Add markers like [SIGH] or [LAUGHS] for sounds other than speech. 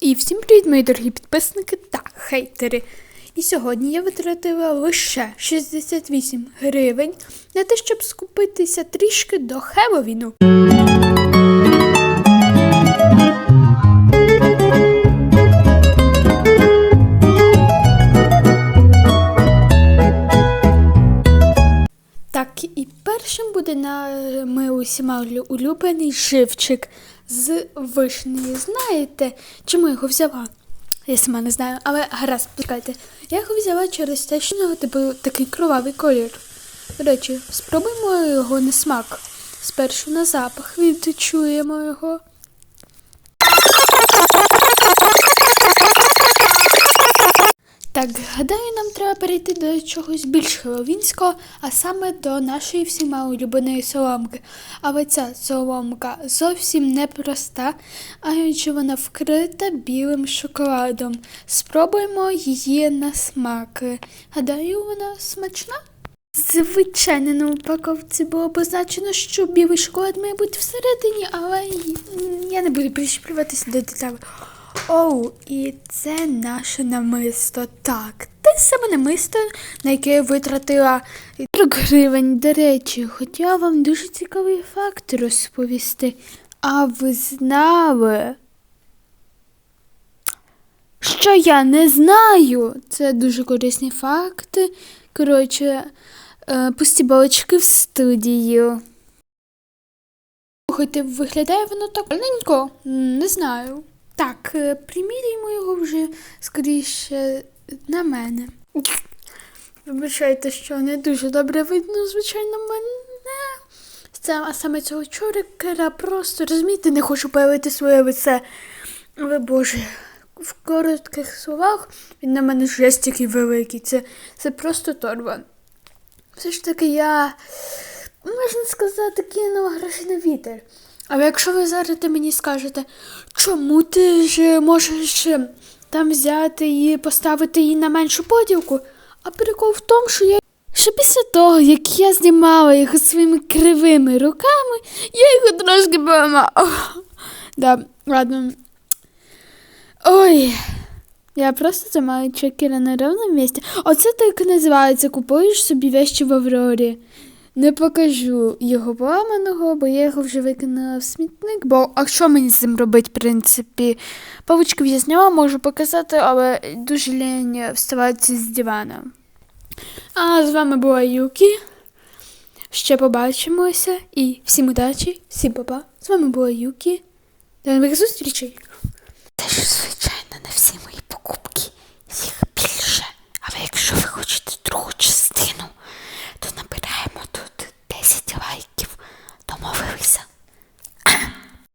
І всім привіт, мої дорогі підписники та хейтери. І сьогодні я витратила лише 68 гривень на те, щоб скупитися трішки до Хеллоуіну. Буде нами усіма улюблений живчик з вишнею. Знаєте, чому я його взяла? Я сама не знаю, але гаразд, почекайте. Я його взяла через те, що в нього типу такий кровавий колір. До речі, спробуємо його на смак. Спершу на запах відчуємо його. Так, гадаю, нам треба перейти до чогось більш хеловінського, а саме до нашої всіма улюбленої соломки. Але ця соломка зовсім не проста, адже вона вкрита білим шоколадом. Спробуємо її на смак. Гадаю, вона смачна? Звичайно, на упаковці було позначено, що білий шоколад має бути всередині, але я не буду прищеплюватися до деталей. Оу, і це наше намисто. Так, те саме намисто, на яке я витратила 40 гривень. До речі, хотіла вам дуже цікавий факт розповісти. А ви знали? Що я не знаю? Це дуже корисні факти. Коротше, е, пусті балочки в студію. Слухайте, виглядає воно так маленько? Не знаю. Так, е, приміряємо його вже скоріше на мене. Вибачайте, що не дуже добре видно, звичайно, мене. Це, а саме цього чорикера просто розумієте, не хочу появити своє лице. Але боже, в коротких словах він на мене жесть такий великий. Це, це просто торба. Все ж таки я, можна сказати, кинула гроші на вітер. Але якщо ви зараз мені скажете, чому ти ж можеш е, там взяти і поставити її на меншу поділку? А прикол в тому, що я. Що після того, як я знімала його своїми кривими руками, я його трошки поламала. [LAUGHS] Да, ладно. Ой. Я просто тримаю чекера на ровному місці. Оце так і називається купуєш собі вещі в Аврорі. Не покажу його поламаного, бо я його вже викинула в смітник. Бо а що мені з цим робити, в принципі? Павучків я зняла, можу показати, але дуже лінь вставатися з дивана. А з вами була Юкі. Ще побачимося. І всім удачі, всім па-па. З вами була Юкі. До нових зустрічей.